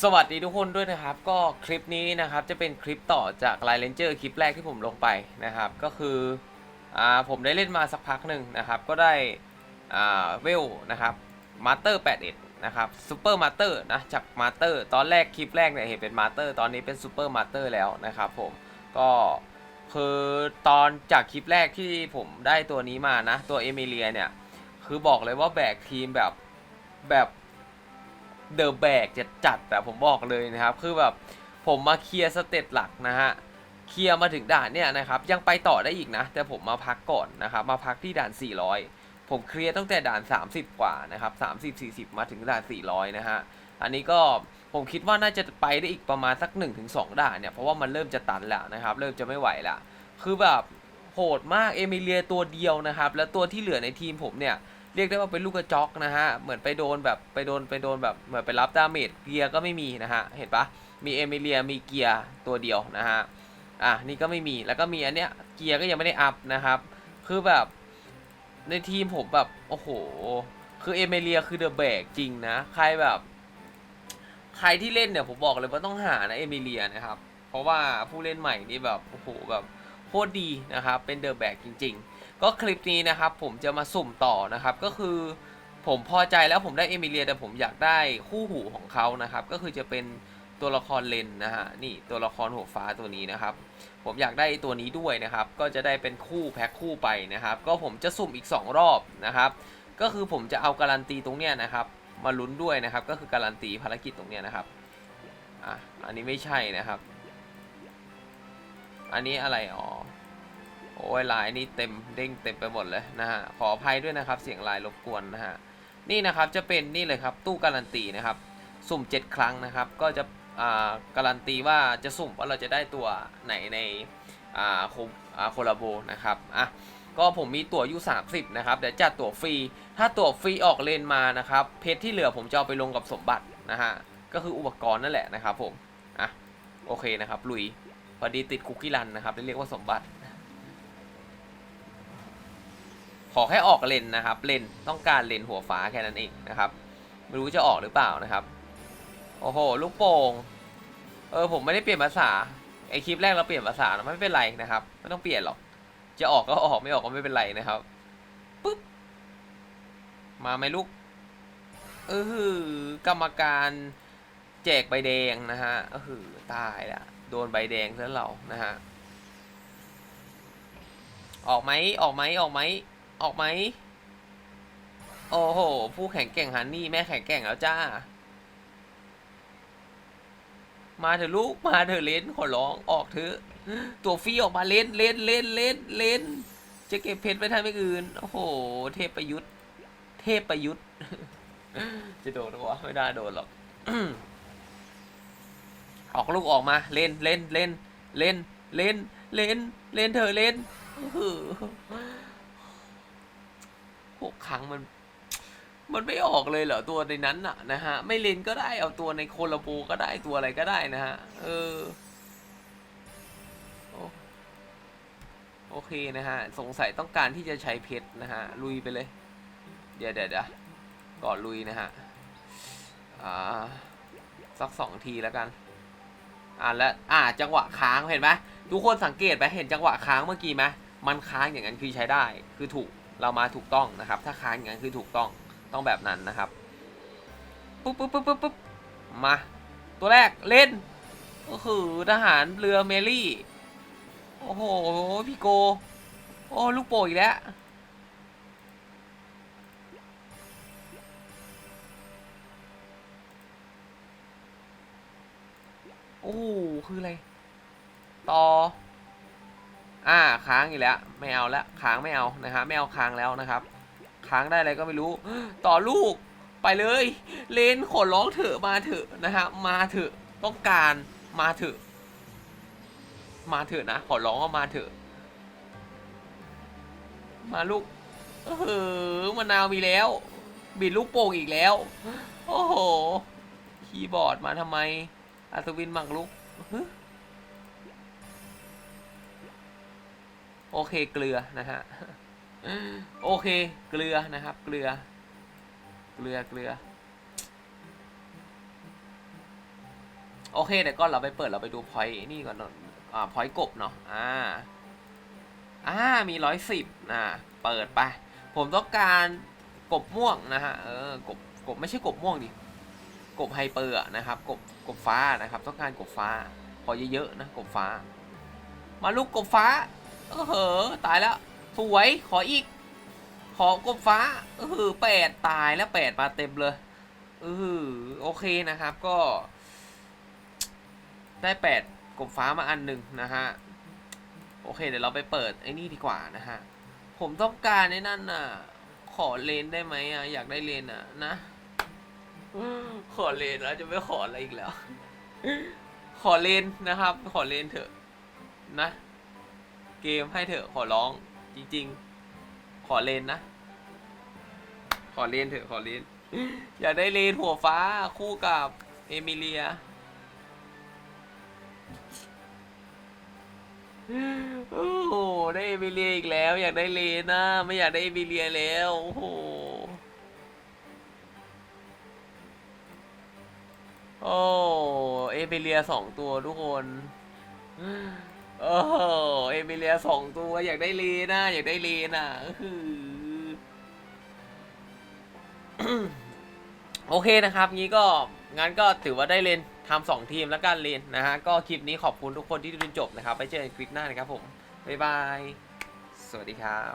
สวัสดีทุกคนด้วยนะครับ ก็คลิปนี้นะครับจะเป็นคลิปต่อจากไลเลนเจอร์คลิปแรกที่ผมลงไปนะครับ ก็คืออ่าผมได้เล่นมาสักพักหนึ่งนะครับ ก็ได้อ่าเวลนะครับมาสเตอร์81นะครับซูเปอร์มาสเตอร์นะจากมาสเตอร์ตอนแรกคลิปแรกเนี่ยเห็นเป็นมาสเตอร์ตอนนี้เป็นซูเปอร์มาสเตอร์แล้วนะครับผมก็คือตอนจากคลิปแรกที่ผมได้ตัวนี้มานะ ตัวเอมิเลียเนี่ยคือบอกเลยว่าแบกทีมแบบแบบ เดอะแบกจะจัดแต่ผมบอกเลยนะครับ คือแบบผมมาเคลียร์สเตตหลักนะฮะเคลียร์มาถึงด่านเนี่ยนะครับ ยังไปต่อได้อีกนะ แต่ผมมาพักก่อนนะครับ มาพักที่ด่าน 400 ผมเคลียร์ตั้งแต่ด่าน 30 กว่านะครับ30 40 มาถึงด่าน 400 นะฮะอันนี้ก็ผมคิดว่าน่าจะไปได้อีกประมาณสัก 1-2 ด่านเนี่ยเพราะว่ามันเริ่มจะตันแล้วนะครับ เริ่มจะไม่ไหวละคือแบบโหดมากเอมิเลียตัวเดียวนะครับ แล้วตัวที่เหลือในทีมผมเนี่ย เรียกได้ว่าเป็นลูกกระจอกนะฮะ เหมือนไปโดนแบบไปโดนไปโดนแบบเหมือนไปรับดาเมจเกียร์ก็ไม่มีนะฮะ เห็นปะมีเอมิเลียมีเกียร์ตัวเดียวนะฮะ อะนี่ก็ไม่มีแล้วก็มีอันเนี้ยเกียร์ก็ยังไม่ได้อัพนะครับ คือแบบในทีมผมแบบโอ้โห คือเอมิเลียคือเดอะแบกจริงนะ ใครแบบ ใครที่เล่นเนี่ยผมบอกเลยว่าต้องหานะเอมิเลียนะครับ เพราะว่าผู้เล่นใหม่นี่แบบโอ้โหแบบโคตรดีนะครับ เป็นเดอะแบกจริง ๆ ก็คลิปนี้นะครับ ผมจะมาสุ่มต่อนะครับ ก็คือผมพอใจแล้วผมได้เอมิเลียแต่ผมอยากได้คู่หูของเขานะครับ ก็คือจะเป็นตัวละครเลนนะฮะนี่ตัวละครหัวฟ้าตัวนี้นะครับ ผมอยากได้ตัวนี้ด้วยนะครับ ก็จะได้เป็นคู่แพ็คคู่ไปนะครับ ก็ผมจะสุ่มอีก 2 รอบนะครับ ก็คือผมจะเอาการันตีตรงเนี้ยนะครับ มาลุ้นด้วยนะครับ ก็คือการันตีภารกิจตรงเนี้ยนะครับอะอันนี้ไม่ใช่นะครับ อันนี้อะไรอ๋อ โอ้ยลายนี่เต็มเด้งเต็มไปหมดเลยนะฮะขออภัยด้วยนะครับ เสียงลายรบกวนนะฮะนี่นะครับจะเป็นนี่เลยครับตู้การันตีนะครับสุ่ม 7 ครั้งนะครับ ก็จะอ่าการันตีว่าจะสุ่มว่าเราจะได้ตัวไหนในอ่าโคอ่าโคลาโบนะครับอะก็ผมมีตั๋วอยู่ 30 นะครับ เดี๋ยวจัดตั๋วฟรี ถ้าตั๋วฟรีออกเลนมานะครับ เพชรที่เหลือผมจะเอาไปลงกับสมบัตินะฮะ ก็คืออุปกรณ์นั่นแหละนะครับผม อะ โอเคนะครับ ลุย พอดีติดคุกกี้รันนะครับเรียกว่าสมบัติ ขอแค่ออกเลนนะครับ เลนต้องการเลนหัวฟ้าแค่นั้นเองนะครับ ไม่รู้จะออกหรือเปล่านะครับ โอ้โห ลูกโป่ง เออ ผมไม่ได้เปลี่ยนภาษา ไอคลิปแรกเราเปลี่ยนภาษาไม่เป็นไรนะครับ ไม่ต้องเปลี่ยนหรอก จะออกก็ออกไม่ออกก็ไม่เป็นไรนะครับปุ๊บ มาไหมลูก เออหือกรรมการแจกใบแดงนะฮะเออหือตายละโดนใบแดงซะเรานะฮะ ออกไหมออกไหมออกไหม ออกไหม โอ้โห ผู้แข่งแก่งฮันนี่แม่แข่งแก่งแล้วจ้า มาเถอะลูก มาเถอะเลนขอร้องออกเถอะ ตัวฟีออกมาเลนเลนเลนเลนเลนจะเก็บเพชรไปทำอย่อื่น โอ้โห เทพประยุทธ์ เทพประยุทธ์ จะโดนหรอวะไม่ได้โดนหรอก ออกลูกออกมาเลนเลนเลนเลนเลนเลนเลนเธอเลน หกครั้งมัน มันไม่ออกเลยเหรอตัวในนั้นน่ะนะฮะ ไม่เลนก็ได้เอาตัวในโคลาโบก็ได้ตัวอะไรก็ได้นะฮะ เออโอโอเคนะฮะ สงสัยต้องการที่จะใช้เพชรนะฮะ ลุยไปเลย เดี๋ยวเดี๋ยวเดี๋ยวก่อนลุยนะฮะ อ่า สักสองทีแล้วกัน อ่าแล้วอ่า จังหวะค้างเห็นไหมทุกคนสังเกตไหมเห็นจังหวะค้างเมื่อกี้ไหมมันค้างอย่างนั้นคือใช้ได้ คือถูก เรามาถูกต้องนะครับ ถ้าค้างอย่างนั้นคือถูกต้องต้องแบบนั้นนะครับปุ๊บปุ๊บปุ๊บปุ๊บปุ๊บมา ตัวแรกเล่นก็คือทหารเรือเมลี่ โอ้โห พี่โก โอ้ ลูกโป่งอีกแล้ว โอ้ คืออะไร ต่อ อ่าค้างอีกแล้วไม่เอาแล้วค้างไม่เอานะฮะไม่เอาค้างแล้วนะครับ ค้างได้อะไรก็ไม่รู้ ต่อลูกไปเลย เลนขอร้องเถอะมาเถอะนะฮะมาเถอะต้องการมาเถอะ มาเถอะนะขอร้องว่ามาเถอะ มาลูกเออมะนาวมีแล้ว บิดลูกโป่งอีกแล้ว โอ้โหคีย์บอร์ดมาทำไมอัศวินหมักลุก โอเคเกลือนะฮะโอเคเกลือนะครับ เกลือ เกลือเกลือ โอเคเดี๋ยวก่อนเราไปเปิดเราไปดูพอยนี่ก่อนอ่าพอยกบเนาะอ่าอ่ามีร้อยสิบอ่าเปิดไป ผมต้องการกบม่วงนะฮะเออกบกบไม่ใช่กบม่วงดิกบไฮเปอร์นะครับ กบกบฟ้านะครับ ต้องการกบฟ้าขอเยอะๆนะกบฟ้า มาลูกกบฟ้า เออเหอตายแล้วสวยขออีก ขอกบฟ้าเออแปดตายแล้วแปดมาเต็มเลยเออโอเคนะครับก็ ได้แปดกบฟ้ามาอันหนึ่งนะฮะโอเค เดี๋ยวเราไปเปิดไอ้นี่ดีกว่านะฮะ ผมต้องการไอ้นั่นน่ะ ขอเลนได้ไหมอะ อยากได้เลนอะนะ ขอเลนแล้วจะไม่ขออะไรอีกแล้ว ขอเลนนะครับ ขอเลนเถอะนะ เกมให้เถอะขอร้อง จริง ๆ ขอเลนนะ ขอเลนเถอะขอเลน อยากได้เลนหัวฟ้าคู่กับเอมิเลีย โอ้โห ได้เอมิเลียอีกแล้ว อยากได้เลนนะ ไม่อยากได้เอมิเลียแล้ว โอ้โหโอ้เอมิเลียสองตัวทุกคน โอ้โหเอมิเลียสองตัวอยากได้เลนนะอยากได้เลน่ะโอเคนะครับ งี้ก็งั้นก็ถือว่าได้เลนทำสองทีมแล้วกันเลนนะฮะ ก็คลิปนี้ขอบคุณทุกคนที่ดูจนจบนะครับ ไปเจอกันคลิปหน้านะครับผม บ๊ายบาย สวัสดีครับ